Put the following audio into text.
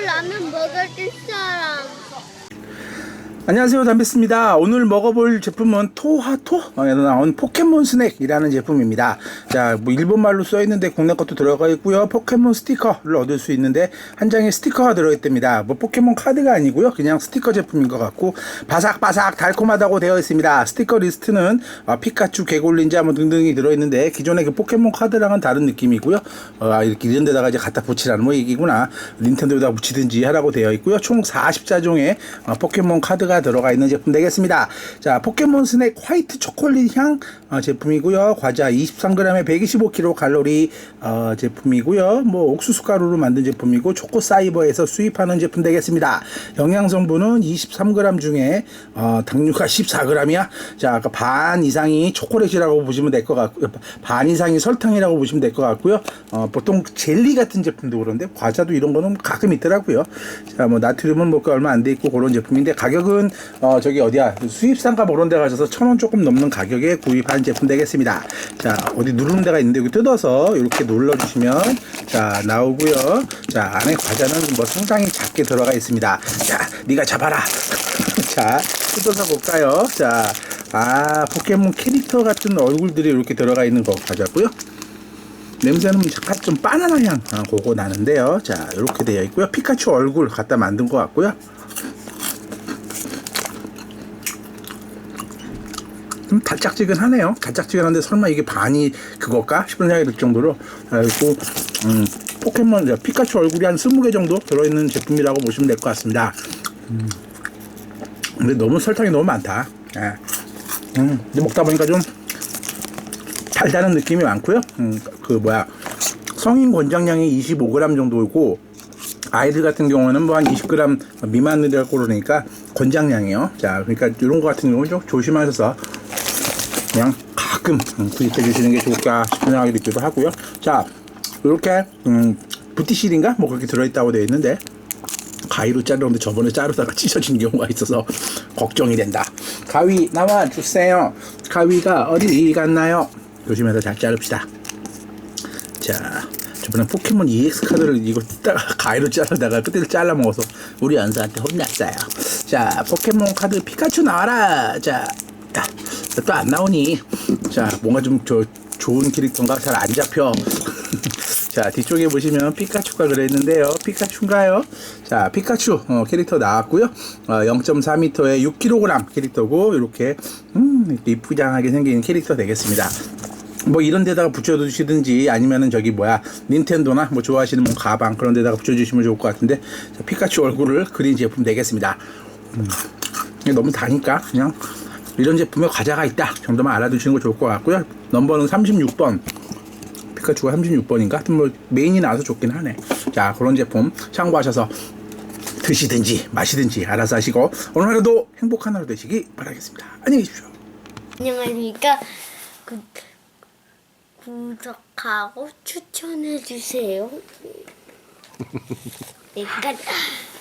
라면 먹을 사람. 안녕하세요. 담비스입니다. 오늘 먹어볼 제품은 토하토에 나온 포켓몬 스낵이라는 제품입니다. 자뭐 일본말로 써있는데 국내 것도 들어가 있고요. 포켓몬 스티커를 얻을 수 있는데 한 장에 스티커가 들어있답니다. 뭐 포켓몬 카드가 아니고요. 그냥 스티커 제품인 것 같고 바삭바삭 달콤하다고 되어 있습니다. 스티커 리스트는 어, 피카츄 개골린자 뭐 등등이 들어있는데 기존의 그 포켓몬 카드랑은 다른 느낌이고요. 어, 아, 이렇게 이런 데다가 이제 갖다 붙이라는 뭐 얘기구나. 닌텐도에다 붙이든지 하라고 되어 있고요. 총 44종의 어, 포켓몬 카드가 들어가 있는 제품 되겠습니다. 자, 포켓몬 스낵 화이트 초콜릿 향 어, 제품이고요. 과자 23g에 125kcal 칼로리 어, 제품이고요. 뭐 옥수수 가루로 만든 제품이고 초코 사이버에서 수입하는 제품 되겠습니다. 영양 성분은 23g 중에 어, 당류가 14g이야. 자, 아까 반 이상이 초콜릿이라고 보시면 될 것 같고요. 반 이상이 설탕이라고 보시면 될 것 같고요. 어, 보통 젤리 같은 제품도 그런데 과자도 이런 거는 가끔 있더라고요. 자, 뭐 나트륨은 뭐그 얼마 안 돼 있고 그런 제품인데 가격은 어 저기 어디야 수입상가 뭐 그런 데 가셔서 천 원 조금 넘는 가격에 구입한 제품 되겠습니다. 자 어디 누르는 데가 있는데 여기 뜯어서 이렇게 눌러주시면 자 나오고요. 자 안에 과자는 뭐 상당히 작게 들어가 있습니다. 자 네가 잡아라. 자 뜯어서 볼까요? 자 아 포켓몬 캐릭터 같은 얼굴들이 이렇게 들어가 있는 거 과자고요. 냄새는 약간 좀 바나나 향 아, 그거 나는데요. 자 이렇게 되어 있고요. 피카츄 얼굴 갖다 만든 것 같고요. 좀 달짝지근하네요. 달짝지근한데 설마 이게 반이 그걸까 싶은 생각이 들 정도로 그리고 음, 포켓몬 저 피카츄 얼굴이 한 20개 정도 들어있는 제품이라고 보시면 될 것 같습니다. 음, 근데 너무 설탕이 너무 많다. 예. 음, 근데 먹다 보니까 좀 달달한 느낌이 많고요. 음, 그 뭐야 성인 권장량이 25g 정도이고 아이들 같은 경우는 뭐 한 20g 미만이라고 그러니까 권장량이요. 자, 그러니까 이런 거 같은 경우는 좀 조심하셔서 그냥 가끔 음, 구입해 주시는 게 좋을까 싶은 생각이 들기도 하고요. 자, 이렇게 음, 부티실인가 뭐 그렇게 들어있다고 되어 있는데 가위로 자르는데 저번에 자르다가 찢어진 경우가 있어서 걱정이 된다. 가위 나와 주세요. 가위가 어디 갔나요? 조심해서 잘 자릅시다. 자, 저번에 포켓몬 EX 카드를 이거 딱 가위로 자르다가 끝을 잘라 먹어서 우리 연수한테 혼났어요. 자, 포켓몬 카드 피카츄 나와라. 자, 또 안 나오니? 자, 뭔가 좀 저 좋은 캐릭터인가 잘 안 잡혀. 자, 뒤쪽에 보시면 피카츄가 그랬는데요. 피카츄인가요? 자, 피카츄 어, 캐릭터 나왔고요. 어, 0.4m에 6kg 캐릭터고 이렇게 음, 이렇게 이쁘장하게 생긴 캐릭터 되겠습니다. 뭐 이런 데다가 붙여주시든지 아니면은 저기 뭐야 닌텐도나 뭐 좋아하시는 뭐 가방 그런 데다가 붙여주시면 좋을 것 같은데 자, 피카츄 얼굴을 그린 제품 되겠습니다. 음, 너무 다니까 그냥 이런 제품에 과자가 있다 정도만 알아두시는 거 좋을 것 같고요. 넘버는 36번 피카츄가 36번인가? 하여튼 뭐 메인이 나와서 좋긴 하네. 자 그런 제품 참고하셔서 드시든지 마시든지 알아서 하시고 오늘 하루도 행복한 하루 되시기 바라겠습니다. 안녕히 계십시오. 안녕하십니까. 구, 구독하고 추천해 주세요. 내가